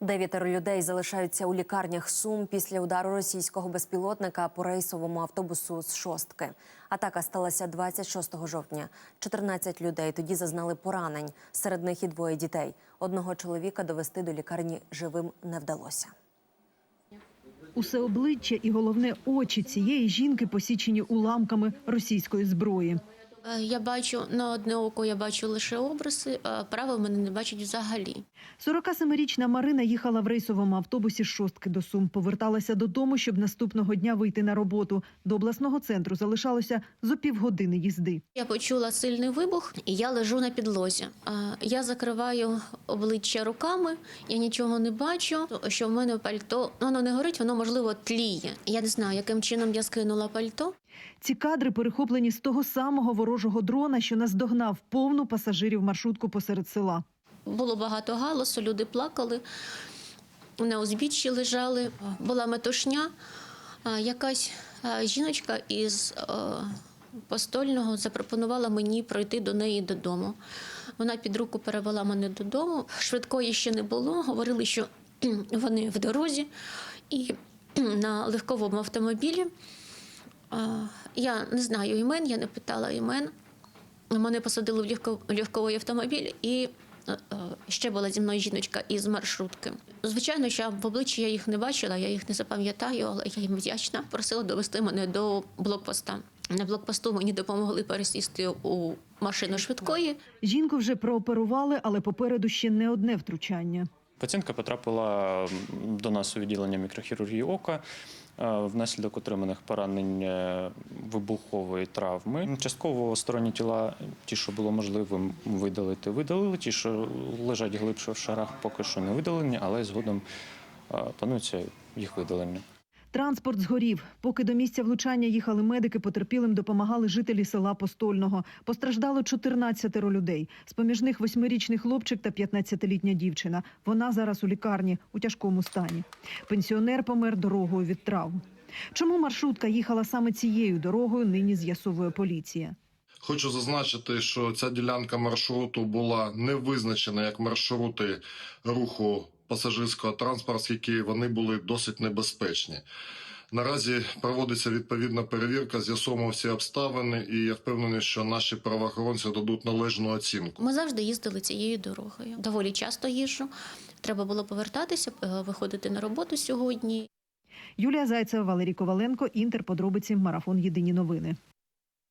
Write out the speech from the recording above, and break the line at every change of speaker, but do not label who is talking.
Дев'ятеро людей залишаються у лікарнях Сум після удару російського безпілотника по рейсовому автобусу з шостки. Атака сталася 26 жовтня. 14 людей тоді зазнали поранень. Серед них і двоє дітей. Одного чоловіка довести до лікарні живим не вдалося.
Усе обличчя і головне очі цієї жінки посічені уламками російської зброї.
Е, Я бачу на одне око, я бачу лише обриси, а праве в мене не бачить взагалі.
47-річна Марина їхала в рейсовому автобусі з шостки до Сум. Поверталася додому, щоб наступного дня вийти на роботу. До обласного центру залишалося зо півгодини їзди.
Я почула сильний вибух, і я лежу на підлозі. Я закриваю обличчя руками, я нічого не бачу. Що в мене пальто ну, воно не горить, воно можливо тліє. Я не знаю, яким чином я скинула пальто.
Ці кадри перехоплені з того самого ворожого дрона, що наздогнав повну пасажирів маршрутку посеред села.
Було багато галасу, люди плакали, на узбіччі лежали, була метушня. Якась жіночка із постольного запропонувала мені пройти до неї додому. Вона під руку перевела мене додому. Швидкої ще не було. Говорили, що вони в дорозі і на легковому автомобілі. Я не знаю імен, я не питала імен. Мене посадили в легко- легковий автомобіль, і е, е, ще була зі мною жіночка із маршрутки. Звичайно, що в обличчі я їх не бачила, я їх не запам'ятаю, але я їм вдячна. Просила довести мене до блокпоста. На блокпосту мені допомогли пересісти у машину швидкої.
Жінку вже прооперували, але попереду ще не одне втручання.
Пацієнтка потрапила до нас у відділення мікрохірургії ока е, внаслідок отриманих поранень е, вибухової травми. Частково сторонні тіла, ті, що було можливим видалити, видалили. Ті, що лежать глибше в шарах, поки що не видалені, але згодом е, планується їх видалення.
Транспорт згорів. Поки до місця влучання їхали медики, потерпілим допомагали жителі села Постольного. Постраждало 14 людей. З-поміж них восьмирічний хлопчик та 15-літня дівчина. Вона зараз у лікарні у тяжкому стані. Пенсіонер помер дорогою від травм. Чому маршрутка їхала саме цією дорогою, нині з'ясовує поліція.
Хочу зазначити, що ця ділянка маршруту була не визначена як маршрути руху пасажирського транспорту, оскільки вони були досить небезпечні. Наразі проводиться відповідна перевірка, з'ясовуємо всі обставини, і я впевнений, що наші правоохоронці дадуть належну оцінку.
Ми завжди їздили цією дорогою. Доволі часто їжджу. Треба було повертатися, е, виходити на роботу сьогодні.
Юлія Зайцева, Валерій Коваленко, Інтер. Подробиці. Марафон. Єдині новини.